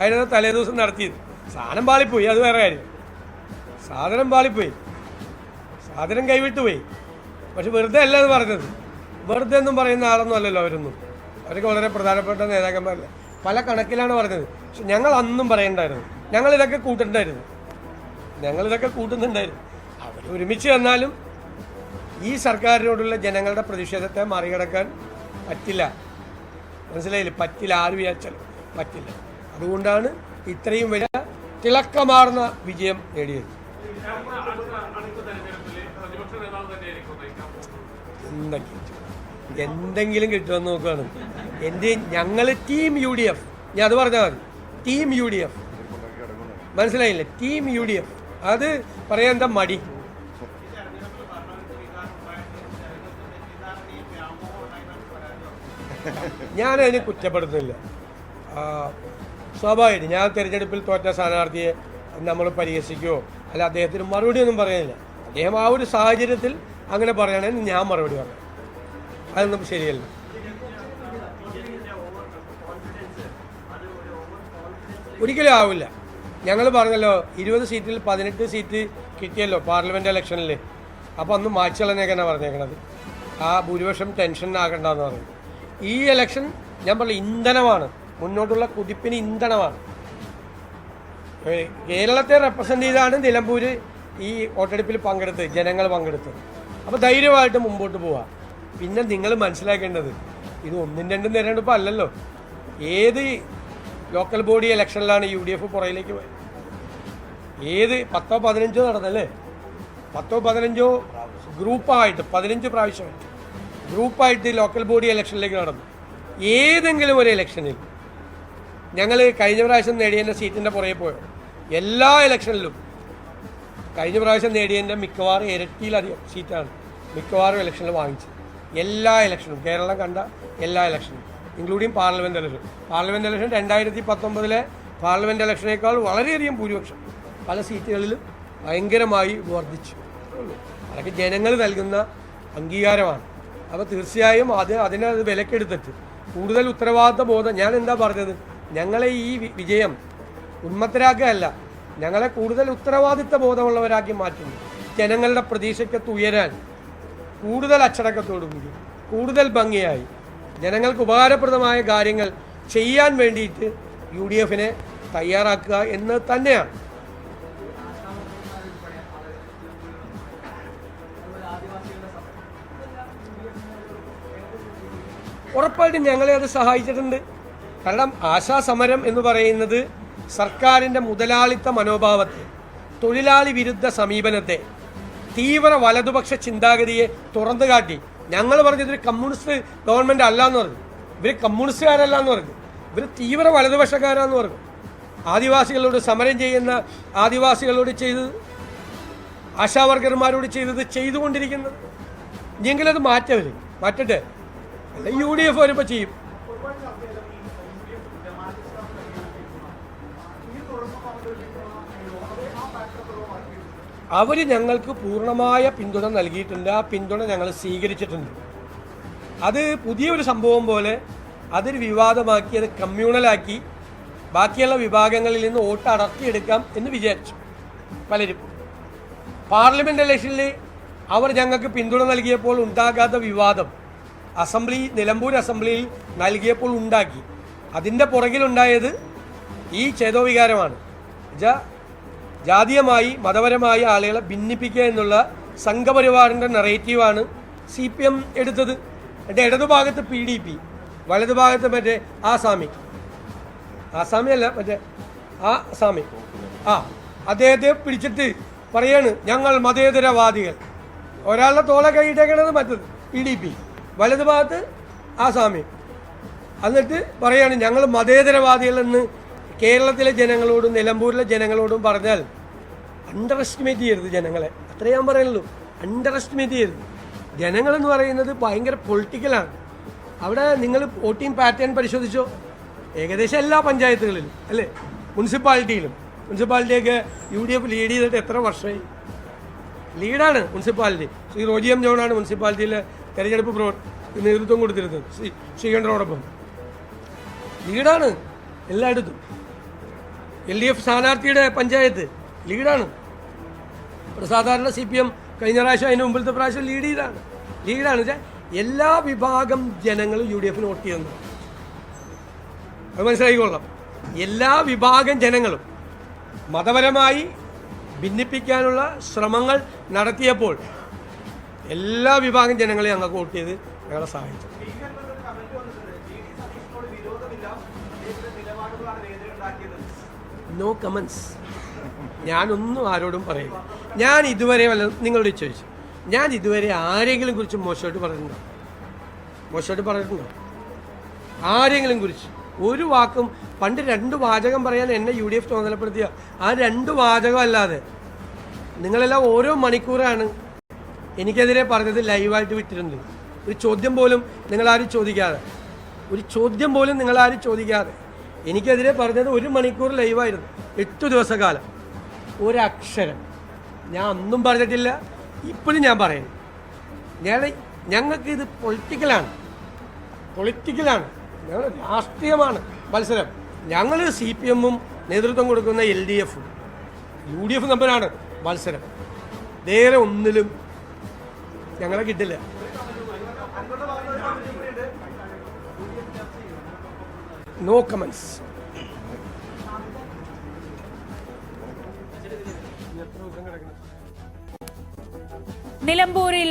അതിനകത്ത് തലേ ദിവസം നടത്തിയത്. സാധനം പാളിപ്പോയി അത് വേറെ കാര്യം. സാധനം പാളിപ്പോയി. സാധനം കൈവിട്ടു പോയി. പക്ഷെ വെറുതെ അല്ല അത് പറഞ്ഞത്. വെറുതെ ഒന്നും പറയുന്ന ആളൊന്നും അല്ലല്ലോ അവരൊന്നും. അവരൊക്കെ വളരെ പ്രധാനപ്പെട്ട നേതാക്കന്മാരല്ല. പല കണക്കിലാണ് പറഞ്ഞത്. പക്ഷെ ഞങ്ങൾ അന്നും പറയണ്ടായിരുന്നു. ഞങ്ങളിതൊക്കെ ഞങ്ങൾ ഇതൊക്കെ കൂട്ടുന്നുണ്ടായിരുന്നു. അവർ ഒരുമിച്ച് വന്നാലും ഈ സർക്കാരിനോടുള്ള ജനങ്ങളുടെ പ്രതിഷേധത്തെ മറികടക്കാൻ പറ്റില്ല. മനസ്സിലായില്ലേ? പറ്റില്ല ആര് വിചാരിച്ചാലും പറ്റില്ല. അതുകൊണ്ടാണ് ഇത്രയും വലിയ തിളക്കമാർന്ന വിജയം നേടിയത്. എന്തെങ്കിലും കിട്ടുമെന്ന് നോക്കുകയാണ്. എന്റെ ഞങ്ങൾ ടീം യു ഡി എഫ് ഞാൻ അത് പറഞ്ഞാൽ മതി. ടീം യു ഡി എഫ് മനസ്സിലായില്ലേ? ടീം യു ഡി എഫ് അത് പറയാൻ എന്താ മടി? ഞാനതിനെ കുറ്റപ്പെടുത്തുന്നില്ല. സ്വാഭാവികം. ഞാൻ തിരഞ്ഞെടുപ്പിൽ തോറ്റ സ്ഥാനാർത്ഥിയെ നമ്മൾ പരിഹസിക്കുകയോ അല്ല അദ്ദേഹത്തിന് മറുപടി ഒന്നും പറയുന്നില്ല അദ്ദേഹം ആ ഒരു സാഹചര്യത്തിൽ അങ്ങനെ പറയുകയാണെങ്കിൽ ഞാൻ മറുപടി പറയാം. അതൊന്നും ശരിയല്ല. ഒരിക്കലും ആവില്ല. ഞങ്ങൾ പറഞ്ഞല്ലോ ഇരുപത് സീറ്റിൽ പതിനെട്ട് സീറ്റ് കിട്ടിയല്ലോ പാർലമെന്റ് ഇലക്ഷനിൽ അപ്പോൾ അന്ന് മാറ്റിക്കളഞ്ഞേക്കാണ് പറഞ്ഞേക്കണത്? ആ ഭൂരിപക്ഷം ടെൻഷൻ പറഞ്ഞു. ഈ ഇലക്ഷൻ ഞാൻ പറഞ്ഞു ഇന്ധനമാണ്. മുന്നോട്ടുള്ള കുതിപ്പിന് ഇന്ധനമാണ്. കേരളത്തെ റെപ്രസെന്റ് ചെയ്താണ് നിലമ്പൂർ ഈ വോട്ടെടുപ്പിൽ പങ്കെടുത്ത് ജനങ്ങൾ പങ്കെടുത്തത്. അപ്പോൾ ധൈര്യമായിട്ട് മുമ്പോട്ട് പോവാം. പിന്നെ നിങ്ങൾ മനസ്സിലാക്കേണ്ടത് ഇത് ഒന്നും രണ്ടും തിരഞ്ഞെടുപ്പ് അല്ലല്ലോ. ഏത് ലോക്കൽ ബോഡി ഇലക്ഷനിലാണ് യു ഡി എഫ് പുറയിലേക്ക് പോയത്? ഏത് പത്തോ പതിനഞ്ചോ നടന്നല്ലേ? പത്തോ പതിനഞ്ചോ ഗ്രൂപ്പായിട്ട് പതിനഞ്ച് പ്രാവശ്യമായിട്ട് ഗ്രൂപ്പായിട്ട് ലോക്കൽ ബോഡി ഇലക്ഷനിലേക്ക് നടന്നു. ഏതെങ്കിലും ഒരു ഇലക്ഷനിൽ ഞങ്ങൾ കഴിഞ്ഞ പ്രാവശ്യം നേടിയതിന്റെ സീറ്റിന്റെ പുറകെ പോയോ? എല്ലാ ഇലക്ഷനിലും കഴിഞ്ഞ പ്രാവശ്യം നേടിയതിന്റെ മിക്കവാറും ഇരട്ടിയിലധികം സീറ്റാണ് മിക്കവാറും ഇലക്ഷനിൽ വാങ്ങിച്ചത്. എല്ലാ ഇലക്ഷനും കേരളം കണ്ട എല്ലാ ഇലക്ഷനും including parliament election. Parliament election രണ്ടായിരത്തി പത്തൊമ്പതിലെ പാർലമെന്റ് ഇലക്ഷനേക്കാൾ വളരെയധികം ഭൂരിപക്ഷം പല സീറ്റുകളിലും ഭയങ്കരമായി വർദ്ധിച്ചു. അതൊക്കെ ജനങ്ങൾ നൽകുന്ന അംഗീകാരമാണ്. അപ്പോൾ തീർച്ചയായും അത് അതിനെ അത് വിലക്കെടുത്തിട്ട് കൂടുതൽ ഉത്തരവാദിത്ത ബോധം ഞാൻ എന്താ പറഞ്ഞത്? ഞങ്ങളെ ഈ വിജയം ഉന്മത്തരാക്കുകയല്ല. ഞങ്ങളെ കൂടുതൽ ഉത്തരവാദിത്ത ബോധമുള്ളവരാക്കി മാറ്റുന്നു. ജനങ്ങളുടെ പ്രതീക്ഷയ്ക്കത്ത് ഉയരാൻ കൂടുതൽ അച്ചടക്കത്തോടുകൂടി കൂടുതൽ ഭംഗിയായി ജനങ്ങൾക്ക് ഉപകാരപ്രദമായ കാര്യങ്ങൾ ചെയ്യാൻ വേണ്ടിയിട്ട് യു ഡി എഫിനെ തയ്യാറാക്കുക എന്ന് തന്നെയാണ്. ഉറപ്പായിട്ടും ഞങ്ങളെ അത് സഹായിച്ചിട്ടുണ്ട്. കാരണം ആശാസമരം എന്ന് പറയുന്നത് സർക്കാരിന്റെ മുതലാളിത്ത മനോഭാവത്തെ തൊഴിലാളി വിരുദ്ധ സമീപനത്തെ തീവ്ര വലതുപക്ഷ ചിന്താഗതിയെ തുറന്നു കാട്ടി. ഞങ്ങൾ പറഞ്ഞത് ഒരു കമ്മ്യൂണിസ്റ്റ് ഗവൺമെന്റ് അല്ല എന്ന് പറഞ്ഞു. ഇവർ കമ്മ്യൂണിസ്റ്റുകാരല്ല എന്ന് പറഞ്ഞു. ഇവർ തീവ്ര വലതുപക്ഷക്കാരാന്ന് പറഞ്ഞു. ആദിവാസികളോട് സമരം ചെയ്യുന്ന ആദിവാസികളോട് ചെയ്തത് ആശാവർക്കർമാരോട് ചെയ്തത് ചെയ്തുകൊണ്ടിരിക്കുന്നത്. എങ്കിലത് അത് മാറ്റവര് മാറ്റട്ടെ. യു ഡി എഫ് വരുമ്പോൾ ചെയ്യും. അവർ ഞങ്ങൾക്ക് പൂർണമായ പിന്തുണ നൽകിയിട്ടുണ്ട്. ആ പിന്തുണ ഞങ്ങൾ സ്വീകരിച്ചിട്ടുണ്ട്. അത് പുതിയൊരു സംഭവം പോലെ അതൊരു വിവാദമാക്കി അത് കമ്മ്യൂണലാക്കി ബാക്കിയുള്ള വിഭാഗങ്ങളിൽ നിന്ന് വോട്ട് അടർത്തിയെടുക്കാം എന്ന് വിചാരിച്ചു പലരും. പാർലമെന്റ് ഇലക്ഷനിൽ അവർ ഞങ്ങൾക്ക് പിന്തുണ നൽകിയപ്പോൾ ഉണ്ടാകാത്ത വിവാദം അസംബ്ലി നിലമ്പൂർ അസംബ്ലിയിൽ നൽകിയപ്പോൾ ഉണ്ടാക്കി. അതിന്റെ പുറകിലുണ്ടായത് ഈ ചേതോവികാരമാണ് ജാതീയമായി മതപരമായി ആളുകളെ ഭിന്നിപ്പിക്കുക എന്നുള്ള സംഘപരിവാറിന്റെ നെറേറ്റീവാണ് സി പി എം എടുത്തത്. എന്റെ ഇടതുഭാഗത്ത് പി ഡി പി വലതുഭാഗത്ത് മറ്റേ ആസാമി. ആസാമി അല്ല മറ്റേ ആ സാമി ആ അദ്ദേഹത്തെ പിടിച്ചിട്ട് പറയാണ് ഞങ്ങൾ മതേതരവാദികൾ. ഒരാളുടെ തോളെ കൈയിട്ടേക്കണത് മറ്റത് പി ഡി പി വലതുഭാഗത്ത് ആസാമി. എന്നിട്ട് പറയാണ് ഞങ്ങൾ മതേതരവാദികളെന്ന് കേരളത്തിലെ ജനങ്ങളോടും നിലമ്പൂരിലെ ജനങ്ങളോടും പറഞ്ഞാൽ അണ്ടർ എസ്റ്റിമേറ്റ് ചെയ്യരുത് ജനങ്ങളെ. അത്രേ ഞാൻ പറയുള്ളൂ. അണ്ടർ എസ്റ്റിമേറ്റ് ചെയ്യരുത്. ജനങ്ങളെന്ന് പറയുന്നത് ഭയങ്കര പൊളിറ്റിക്കലാണ് അവിടെ നിങ്ങൾ വോട്ടിംഗ് പാറ്റേൺ പരിശോധിച്ചോ? ഏകദേശം എല്ലാ പഞ്ചായത്തുകളിലും അല്ലേ? മുനിസിപ്പാലിറ്റിയിലും. മുനിസിപ്പാലിറ്റിയൊക്കെ യു ഡി എഫ് ലീഡ് ചെയ്തിട്ട് എത്ര വർഷമായി? ലീഡാണ് മുനിസിപ്പാലിറ്റി. ശ്രീ റോജി എം ജോണാണ് മുനിസിപ്പാലിറ്റിയിലെ തെരഞ്ഞെടുപ്പ് പ്രവർ നേതൃത്വം കൊടുത്തിരുന്നത്. ശ്രീ ശ്രീകണ്ഠനോടൊപ്പം. ലീഡാണ് എല്ലായിടത്തും. എൽ ഡി എഫ് സ്ഥാനാർത്ഥിയുടെ പഞ്ചായത്ത് ലീഡാണ്. സാധാരണ സി പി എം കഴിഞ്ഞ പ്രാവശ്യം അതിന് മുമ്പിലത്തെ പ്രാവശ്യം ലീഡ് ചെയ്താണ്. ലീഡാണ് വെച്ചാൽ എല്ലാ വിഭാഗം ജനങ്ങളും യു ഡി എഫിന് വോട്ട് ചെയ്യുന്നു. അത് മനസ്സിലാക്കിക്കൊള്ളാം എല്ലാ വിഭാഗം ജനങ്ങളും മതപരമായി ഭിന്നിപ്പിക്കാനുള്ള ശ്രമങ്ങൾ നടത്തിയപ്പോൾ എല്ലാ വിഭാഗം ജനങ്ങളെയും ഞങ്ങൾക്ക് വോട്ട് ചെയ്ത് ഞങ്ങളെ സഹായിച്ചു. നോ കമൻസ് ഞാനൊന്നും ആരോടും പറയില്ല. ഞാൻ ഇതുവരെ വല്ല നിങ്ങളോട് ചോദിച്ചു. ഞാൻ ഇതുവരെ ആരെങ്കിലും കുറിച്ച് മോശമായിട്ട് പറഞ്ഞിട്ടുണ്ടോ? മോശമായിട്ട് പറഞ്ഞിട്ടുണ്ടോ? ആരെങ്കിലും കുറിച്ച്. ഒരു വാക്കും പണ്ട് രണ്ട് വാചകം പറയാൻ എന്നെ യു ഡി എഫ് ചുമതലപ്പെടുത്തിയ ആ രണ്ട് വാചകം അല്ലാതെ നിങ്ങളെല്ലാം ഓരോ മണിക്കൂറാണ് എനിക്കെതിരെ പറഞ്ഞത് ലൈവായിട്ട് വിട്ടിരുന്നത്. ഒരു ചോദ്യം പോലും നിങ്ങളാരും ചോദിക്കാതെ. ഒരു ചോദ്യം പോലും നിങ്ങളാരും ചോദിക്കാതെ. എനിക്കെതിരെ പറഞ്ഞത് ഒരു മണിക്കൂർ ലൈവായിരുന്നു. എട്ട് ദിവസക്കാലം ഒരക്ഷരം. ഞാൻ ഒന്നും പറഞ്ഞിട്ടില്ല ഇപ്പോഴും ഞാൻ പറയുന്നു ഞാൻ ഞങ്ങൾക്ക് ഇത് പൊളിറ്റിക്കലാണ്. പൊളിറ്റിക്കലാണ്. ഞങ്ങൾ രാഷ്ട്രീയമാണ് മത്സരം. ഞങ്ങൾ സി പി എമ്മും നേതൃത്വം കൊടുക്കുന്ന എൽ ഡി എഫും യു ഡി എഫ് തമ്മിലാണ് മത്സരം. വേറെ ഒന്നിലും ഞങ്ങളെ കിട്ടില്ല. നോ കമൻസ് നിലമ്പൂരിൽ